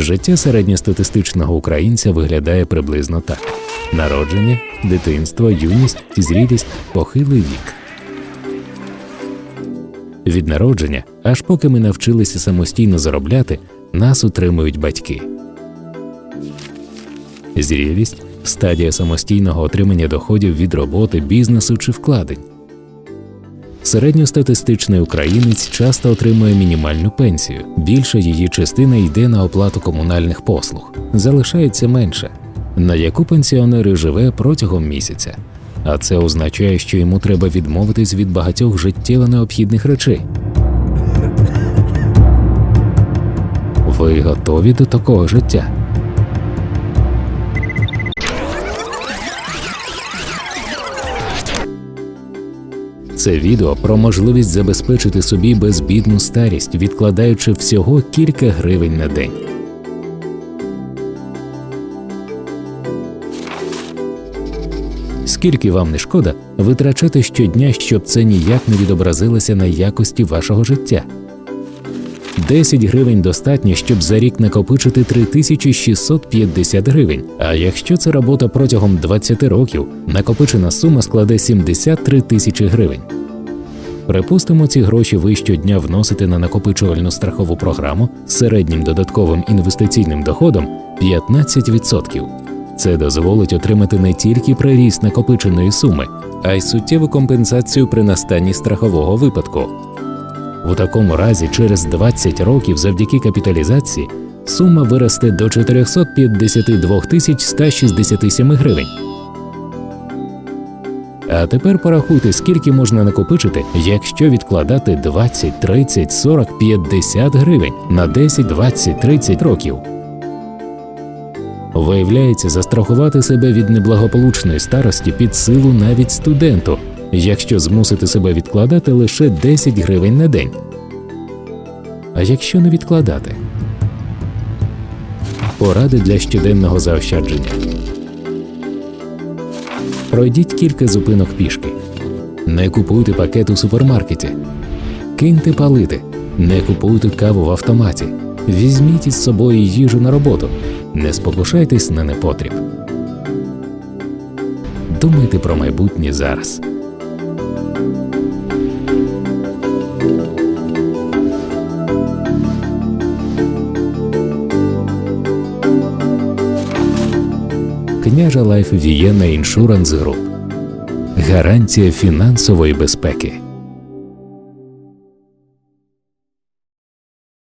Життя середньостатистичного українця виглядає приблизно так: народження, дитинство, юність, зрілість, похилий вік. Від народження, аж поки ми навчилися самостійно заробляти, нас утримують батьки. Зрілість стадія самостійного отримання доходів від роботи, бізнесу чи вкладень. Середньостатистичний українець часто отримує мінімальну пенсію. Більша її частина йде на оплату комунальних послуг. Залишається менше, на яку пенсіонер живе протягом місяця. А це означає, що йому треба відмовитись від багатьох життєво необхідних речей. Ви готові до такого життя? Це відео про можливість забезпечити собі безбідну старість, відкладаючи всього кілька гривень на день. Скільки вам не шкода витрачати щодня, щоб це ніяк не відобразилося на якості вашого життя? 10 гривень достатньо, щоб за рік накопичити 3650 гривень. А якщо це робота протягом 20 років, накопичена сума складе 73 тисячі гривень. Припустимо, ці гроші ви щодня вносите на накопичувальну страхову програму з середнім додатковим інвестиційним доходом 15%. Це дозволить отримати не тільки приріст накопиченої суми, а й суттєву компенсацію при настанні страхового випадку. У такому разі, через 20 років завдяки капіталізації сума виросте до 452 тисяч 167 гривень. А тепер порахуйте, скільки можна накопичити, якщо відкладати 20, 30, 40, 50 гривень на 10, 20, 30 років. Виявляється, застрахувати себе від неблагополучної старості під силу навіть студенту, якщо змусити себе відкладати лише 10 гривень на день. А якщо не відкладати? Поради для щоденного заощадження. Пройдіть кілька зупинок пішки. Не купуйте пакет у супермаркеті. Киньте палити. Не купуйте каву в автоматі. Візьміть із собою їжу на роботу. Не спокушайтесь на непотріб. Думайте про майбутнє зараз. Княжа Лайф Вієна Іншуранс Груп. Гарантія фінансової безпеки.